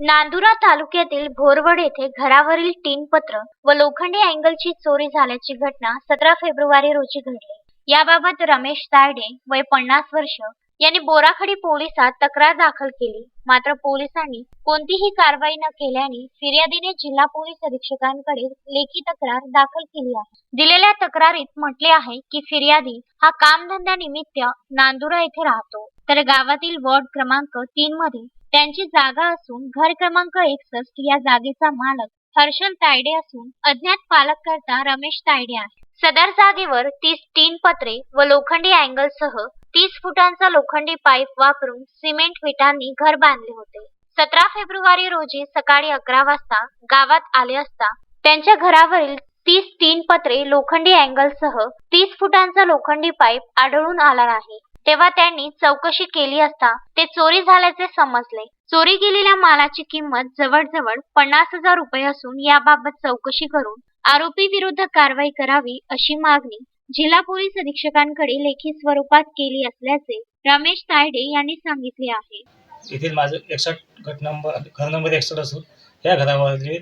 नांदुरा तालुक्यातील भोरवड येथे घरावरील टीन पत्र व लोखंडी अँगलची चोरी झाल्याची घटना सतरा फेब्रुवारी रोजी घडली. याबाबत रमेश तायडे वय पन्नास वर्ष यांनी बोराखडी पोलिसात तक्रार दाखल केली. मात्र पोलिसांनी कोणतीही कारवाई न केल्याने फिर्यादीने जिल्हा पोलीस अधीक्षकांकडे लेखी तक्रार दाखल केली आहे. दिलेल्या तक्रारीत म्हटले आहे की फिर्यादी हा कामधंद्यानिमित्त नांदुरा येथे राहतो. तर गावातील वॉर्ड क्रमांक तीन मध्ये त्यांची जागा असून घर क्रमांक एकसष्ट या जागेचा मालक हर्षल तायडे असून अज्ञात पालककर्ता रमेश तायडे आहे. सदर जागेवर तीस तीन पत्रे व लोखंडी अँगल सह तीस फुटांचा लोखंडी पाईप वापरून सिमेंट विटांनी घर बांधले होते. सतरा फेब्रुवारी रोजी सकाळी अकरा वाजता गावात आले असता त्यांच्या घरावरील तीस तीन पत्रे लोखंडी अँगल सह तीस फुटांचा लोखंडी पाईप आढळून आला आहे. तेव्हा त्यांनी चौकशी केली असता ते चोरी झाल्याचे समजले. चोरी गेलेल्या मालाची किंमत जवळजवळ पन्नास हजार रुपये असून याबाबत चौकशी करून आरोपी विरुद्ध कारवाई करावी अशी मागणी जिल्हा पोलीस अधीक्षकांकडे लेखी स्वरूपात केली असल्याचे रमेश तायडे यांनी सांगितले आहे. येथील माझं एकसष्ट घट नंबर घर नंबर एकसष्ट असून या घरामध्ये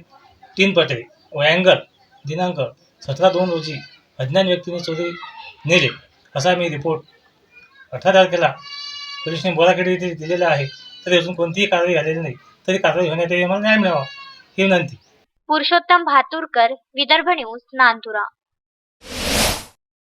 तीन पटे व अँगल दिनांक सतरा दोन रोजी अज्ञान व्यक्तीने चोरी नेले असा मी रिपोर्ट अठरा तारखेला पोलिसने बोलाकडे दिलेला आहे. तरी अजून कोणतीही कारवाई झालेली नाही. तरी कारवाई होण्यात यावी मला न्याय मिळावा ही विनंती. पुरुषोत्तम भातुरकर विदर्भ न्यूज नांदुरा.